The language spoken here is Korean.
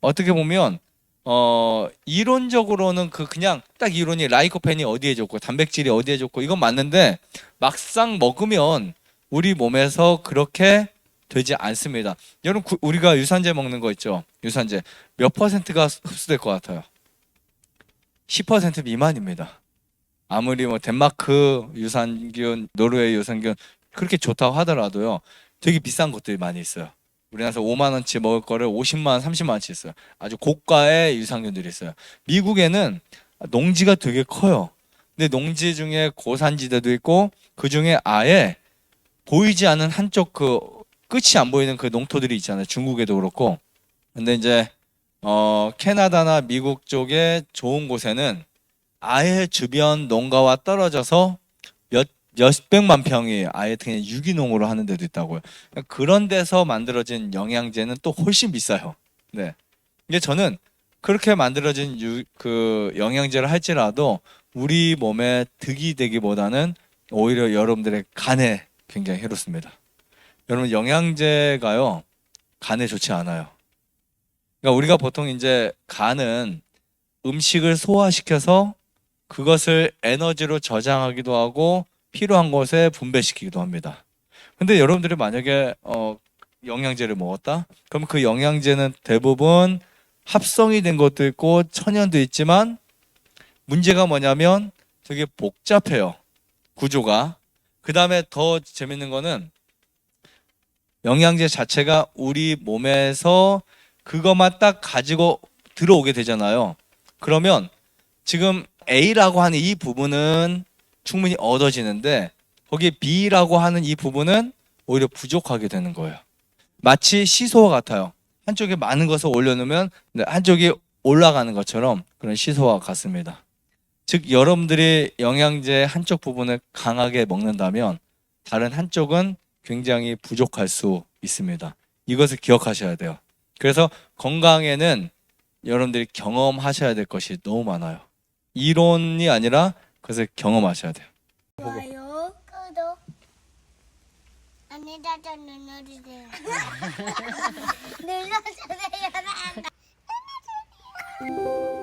어떻게 보면 어 이론적으로는 그 그냥 딱 이론이 라이코펜이 어디에 좋고 단백질이 어디에 좋고 이건 맞는데 막상 먹으면 우리 몸에서 그렇게 되지 않습니다. 여러분 구- 우리가 유산제 먹는 거 있죠? 유산제 몇 퍼센트가 흡수될 것 같아요? 10% 미만입니다. 아무리 뭐 덴마크 유산균, 노르웨이 유산균 그렇게 좋다고 하더라도요. 되게 비싼 것들이 많이 있어요. 우리나라에서 5만 원치 먹을 거를 50만 원, 30만 원치 있어요. 아주 고가의 유산균들이 있어요. 미국에는 농지가 되게 커요. 근데 농지 중에 고산지대도 있고 그 중에 아예 보이지 않는 한쪽 그 끝이 안 보이는 그 농토들이 있잖아요. 중국에도 그렇고. 근데 이제 어 캐나다나 미국 쪽에 좋은 곳에는 아예 주변 농가와 떨어져서 몇 몇백만 평이 아예 그냥 유기농으로 하는 데도 있다고요. 그런 데서 만들어진 영양제는 또 훨씬 비싸요. 네. 이게 저는 그렇게 만들어진 유, 그 영양제를 할지라도 우리 몸에 득이 되기보다는 오히려 여러분들의 간에 굉장히 해롭습니다. 여러분 영양제가요 간에 좋지 않아요. 그러니까 우리가 보통 이제 간은 음식을 소화시켜서 그것을 에너지로 저장하기도 하고 필요한 곳에 분배시키기도 합니다. 근데 여러분들이 만약에 어, 영양제를 먹었다? 그럼 그 영양제는 대부분 합성이 된 것도 있고 천연도 있지만 문제가 뭐냐면 되게 복잡해요. 구조가. 그 다음에 더 재밌는 거는 영양제 자체가 우리 몸에서 그것만 딱 가지고 들어오게 되잖아요. 그러면 지금 A라고 하는 이 부분은 충분히 얻어지는데 거기에 B라고 하는 이 부분은 오히려 부족하게 되는 거예요. 마치 시소와 같아요. 한쪽에 많은 것을 올려놓으면 네, 한쪽이 올라가는 것처럼 그런 시소와 같습니다. 즉 여러분들이 영양제 한쪽 부분을 강하게 먹는다면 다른 한쪽은 굉장히 부족할 수 있습니다. 이것을 기억하셔야 돼요. 그래서 건강에는 여러분들이 경험하셔야 될 것이 너무 많아요. 이론이 아니라 그것을 경험하셔야 돼요. 좋아요, 구독. 눌러주세요. 눌러주세요. 눌러주세요.